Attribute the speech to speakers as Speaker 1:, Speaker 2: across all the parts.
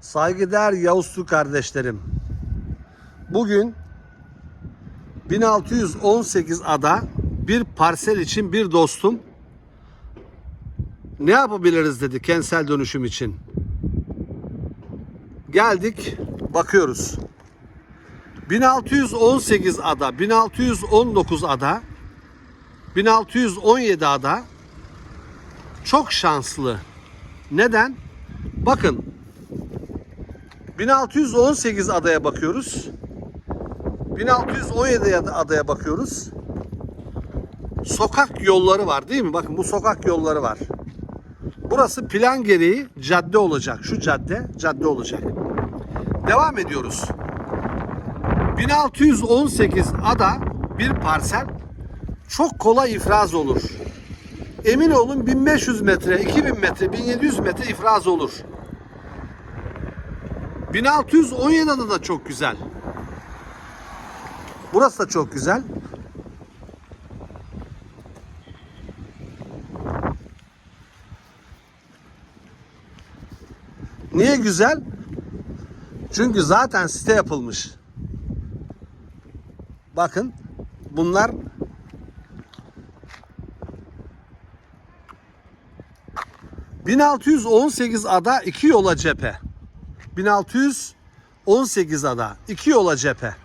Speaker 1: Saygıdeğer Yavuz Türk kardeşlerim. Bugün 1618 ada bir parsel için bir dostum ne yapabiliriz dedi kentsel dönüşüm için. Geldik bakıyoruz. 1618 ada, 1619 ada, 1617 ada çok şanslı. Neden? Bakın 1618 adaya bakıyoruz. 1617 adaya bakıyoruz. Sokak yolları var değil mi? Bakın bu sokak yolları var. Burası plan gereği cadde olacak. Şu cadde cadde olacak. Devam ediyoruz. 1618 ada bir parsel çok kolay ifraz olur. Emin olun 1500 metre, 2000 metre, 1700 metre ifraz olur. 1617 ada da çok güzel. Burası da çok güzel. Niye güzel? Çünkü zaten site yapılmış. Bakın bunlar ...1618 ada iki yola cephe. 1618 ada iki yola cephe.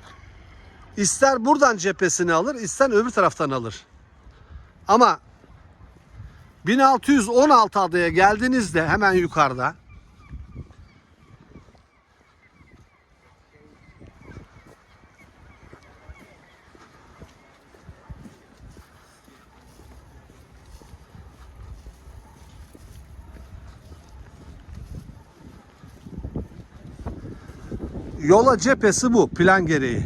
Speaker 1: İster buradan cephesini alır, ister öbür taraftan alır. Ama 1616 adaya geldiğinizde hemen yukarıda yola cephesi bu plan gereği.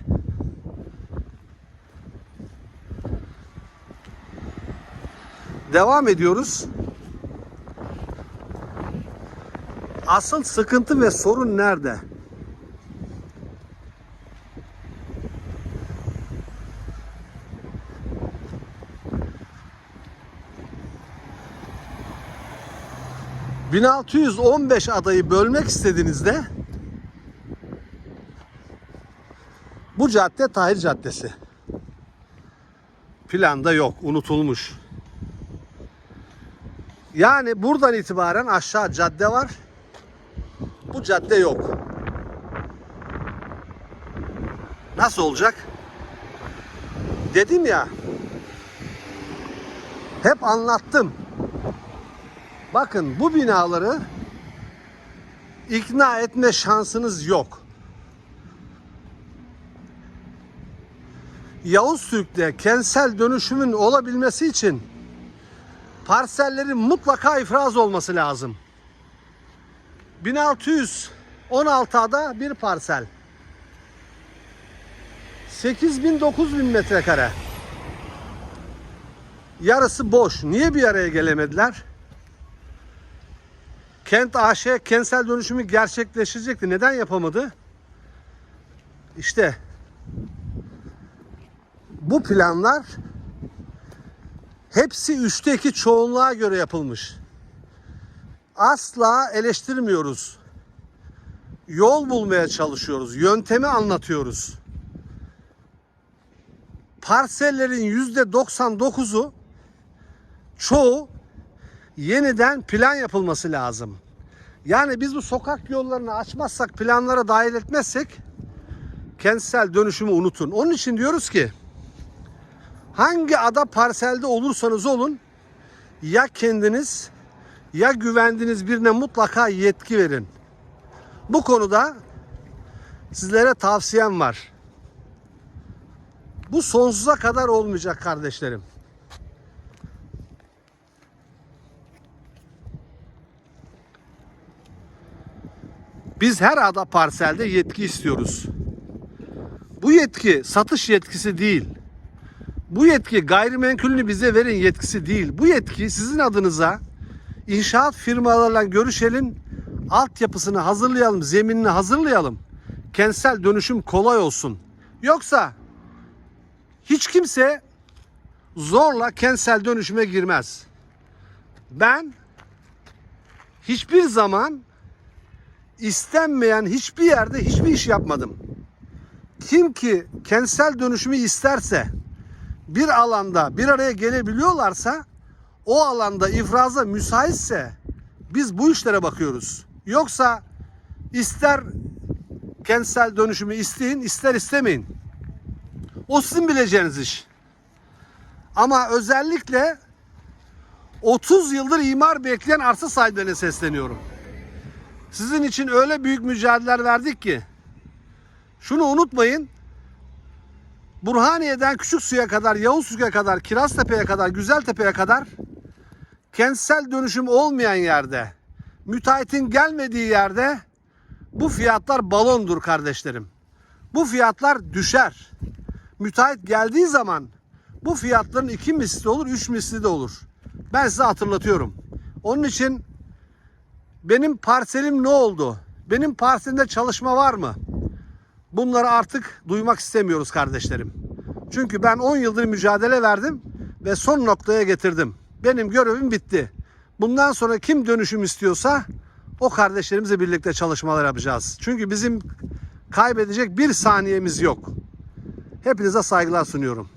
Speaker 1: Devam ediyoruz. Asıl sıkıntı ve sorun nerede? ...1615 adayı bölmek istediğinizde... ...bu cadde Tahir Caddesi. Planda yok, unutulmuş. Yani buradan itibaren aşağı cadde var. Bu cadde yok. Nasıl olacak? Dedim ya. Hep anlattım. Bakın bu binaları ikna etme şansınız yok. Yavuz Türk'te kentsel dönüşümün olabilmesi için parsellerin mutlaka ifraz olması lazım. 1616 ada bir parsel. 8000 9000 metrekare. Yarısı boş. Niye bir araya gelemediler? Kent AŞ kentsel dönüşümü gerçekleşecekti. Neden yapamadı? İşte bu planlar Hepsi üçte iki çoğunluğa göre yapılmış. Asla eleştirmiyoruz. Yol bulmaya çalışıyoruz. Yöntemi anlatıyoruz. Parsellerin yüzde 99'u çoğu yeniden plan yapılması lazım. Yani biz bu sokak yollarını açmazsak, planlara dahil etmezsek kentsel dönüşümü unutun. Onun için diyoruz ki Hangi ada parselde olursanız olun ya kendiniz ya güvendiğiniz birine mutlaka yetki verin. Bu konuda sizlere tavsiyem var. Bu sonsuza kadar olmayacak kardeşlerim. Biz her ada parselde yetki istiyoruz. Bu yetki satış yetkisi değil. Bu yetki gayrimenkulünü bize verin yetkisi değil. Bu yetki sizin adınıza inşaat firmalarıyla görüşelim, altyapısını hazırlayalım, zeminini hazırlayalım. Kentsel dönüşüm kolay olsun. Yoksa hiç kimse zorla kentsel dönüşüme girmez. Ben hiçbir zaman istenmeyen hiçbir yerde hiçbir iş yapmadım. Kim ki kentsel dönüşümü isterse bir alanda bir araya gelebiliyorlarsa o alanda ifraza müsaitse biz bu işlere bakıyoruz. Yoksa ister kentsel dönüşümü isteyin ister istemeyin. O sizin bileceğiniz iş. Ama özellikle 30 yıldır imar bekleyen arsa sahiplerine sesleniyorum. Sizin için öyle büyük mücadeleler verdik ki şunu unutmayın. Burhaniye'den Küçük Suya kadar, Yavuz Suya kadar, Kiraztepe'ye kadar, Güzeltepe'ye kadar kentsel dönüşüm olmayan yerde, müteahhitin gelmediği yerde bu fiyatlar balondur kardeşlerim. Bu fiyatlar düşer. Müteahhit geldiği zaman bu fiyatların iki misli olur, üç misli de olur. Ben size hatırlatıyorum. Onun için benim parselim ne oldu? Benim parselimde çalışma var mı? Bunları artık duymak istemiyoruz kardeşlerim. Çünkü ben 10 yıldır mücadele verdim ve son noktaya getirdim. Benim görevim bitti. Bundan sonra kim dönüşüm istiyorsa o kardeşlerimizle birlikte çalışmalar yapacağız. Çünkü bizim kaybedecek bir saniyemiz yok. Hepinize saygılar sunuyorum.